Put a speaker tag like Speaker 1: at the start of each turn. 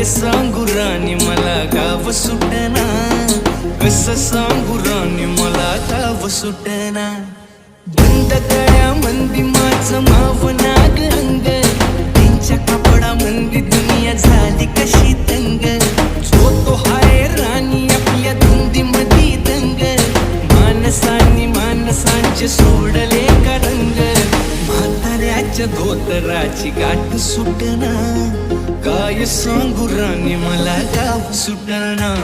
Speaker 1: काय सांगू राणी मला गाव सुटना. कस सांगू राणी मला गाव सुटना. बंद कळ्या मंदी माझं माव नाग अंग त्यांच्या कपडा मंदी दुनिया झाली कशी तंग जो तो हाय राणी आपल्या धुंदी मधी दंग. माणसांनी माणसांचे सोडले का रंग. म्हाताऱ्याच्या धोतराची गाठ सुटना. सांगू राणी मला गाव सुटणार